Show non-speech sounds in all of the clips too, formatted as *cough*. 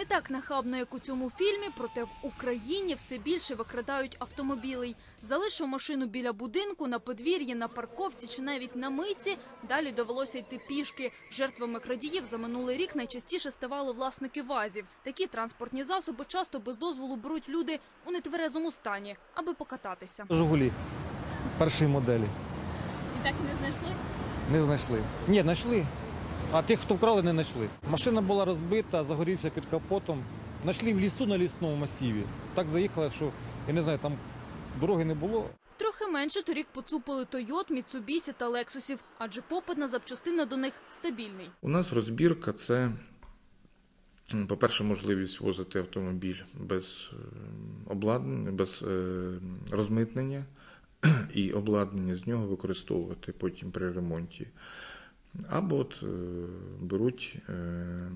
Не так нахабно, як у цьому фільмі, проте в Україні все більше викрадають автомобілей. Залишив машину біля будинку, на подвір'ї, на парковці чи навіть на митці. Далі довелося йти пішки. Жертвами крадіїв за минулий рік найчастіше ставали власники вазів. Такі транспортні засоби часто без дозволу беруть люди у нетверезому стані, аби покататися. Жигулі першої моделі. І так і не знайшли. Не знайшли. Ні, знайшли. А тих, хто вкрали, не знайшли. Машина була розбита, загорівся під капотом. Знайшли в лісу на лісному масиві. Так заїхали, що я не знаю, там дороги не було. Трохи менше торік поцупили Тойот, Міцубісі та Лексусів, адже попит на запчастини до них стабільний. У нас розбірка це, по-перше, можливість возити автомобіль без обладнання, без е, розмитнення *clears throat* і обладнання з нього використовувати потім при ремонті. Або от е, беруть, е,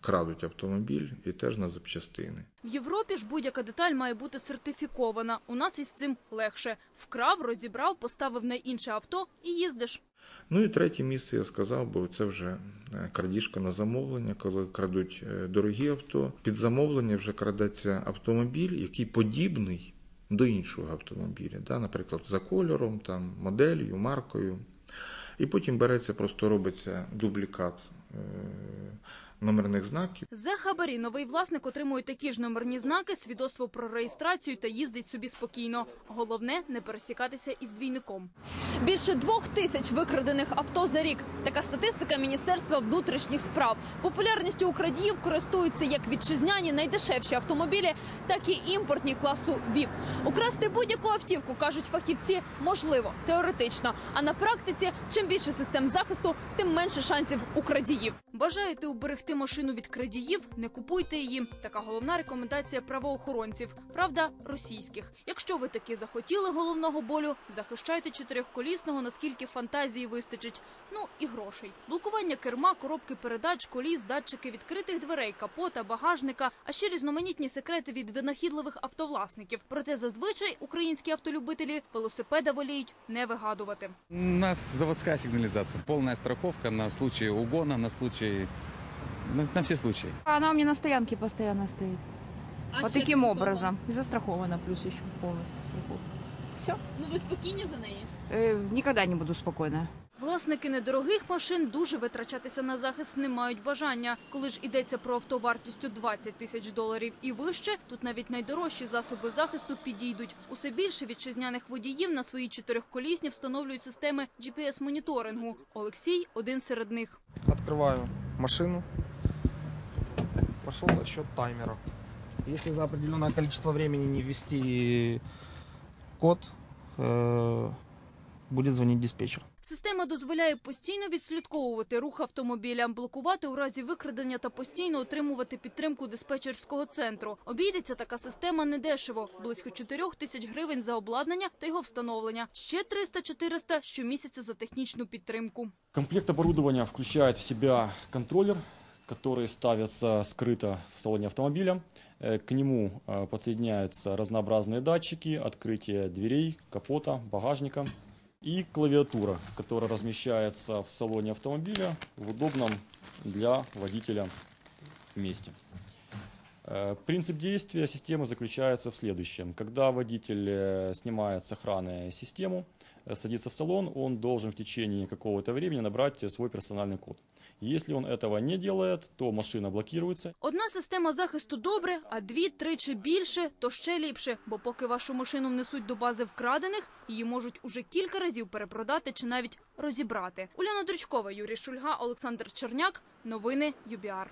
крадуть автомобіль і теж на запчастини. В Європі ж будь-яка деталь має бути сертифікована. У нас із цим легше. Вкрав, розібрав, поставив на інше авто і їздиш. Ну і третє місце я сказав, бо це вже е, крадіжка на замовлення, коли крадуть дорогі авто. Під замовлення вже крадеться автомобіль, який подібний до іншого автомобіля, да? наприклад, за кольором, там, моделлю, маркою. І потім береться, просто робиться дублікат е, номерних знаків. За хабарі новий власник отримує такі ж номерні знаки, свідоцтво про реєстрацію та їздить собі спокійно. Головне не пересікатися із двійником. Більше двох тисяч викрадених авто за рік. Така статистика Міністерства внутрішніх справ. Популярністю у крадіїв користуються як вітчизняні найдешевші автомобілі, так і імпортні класу ВІП. Украсти будь-яку автівку, кажуть фахівці, можливо, теоретично. А на практиці, чим більше систем захисту, тим менше шансів у крадіїв. Бажаєте уберегти машину від крадіїв? Не купуйте її. Така головна рекомендація правоохоронців. Правда, російських. Якщо ви таки захотіли головного болю, захищайте чотирьохколісного, наскільки фантазії вистачить. Ну і грошей. Блокування керма, коробки передач, коліс, датчики відкритих дверей, капота, багажника, а ще різноманітні секрети від винахідливих автовласників. Проте зазвичай українські автолюбителі велосипеда воліють не вигадувати. У нас заводская сигнализация. Полная страховка на случай угона, на случай... На, на все случаи. Она у меня на стоянке постоянно стоит. вот таким образом. И застрахована плюс еще полностью страховка. Ну ви спокійні за неї. Э, никогда не буду спокойна. Власники недорогих машин дуже витрачатися на захист не мають бажання. Коли ж йдеться про авто вартістю 20 тисяч доларів і вище, тут навіть найдорожчі засоби захисту підійдуть. Усе більше вітчизняних водіїв на свої чотирьохколісні встановлюють системи GPS-моніторингу. Олексій один серед них. Открываю машину. Пошел отсчет таймера. Если за определенное количество времени не ввести код, э, будет звонить диспетчер. Система дозволяє постійно відслідковувати рух автомобіля, блокувати у разі викрадення та постійно отримувати підтримку диспетчерського центру. Обійдеться така система недешево – близько 4 тисяч гривень за обладнання та його встановлення. Ще 300-400 щомісяця за технічну підтримку. Комплект оборудования включает в себя контроллер, который ставится скрыто в салоне автомобиля. Э, К нему э, подсоединяются разнообразные датчики, открытие дверей, капота, багажника и клавиатура, которая размещается в салоне автомобиля в удобном для водителя месте. Э, Принцип действия системы заключается в следующем. Когда водитель снимает с охраны систему, садится в салон, он должен в течение какого-то времени набрать свой персональный код. Если он этого не делает, то машина блокируется, Одна система захисту добре, а дві-три чи більше – то ще ліпше. Бо поки вашу машину внесуть до бази вкрадених, її можуть уже кілька разів перепродати чи навіть розібрати. Уляна Дрючкова, Юрій Шульга, Олександр Черняк. Новини ЮБІАР.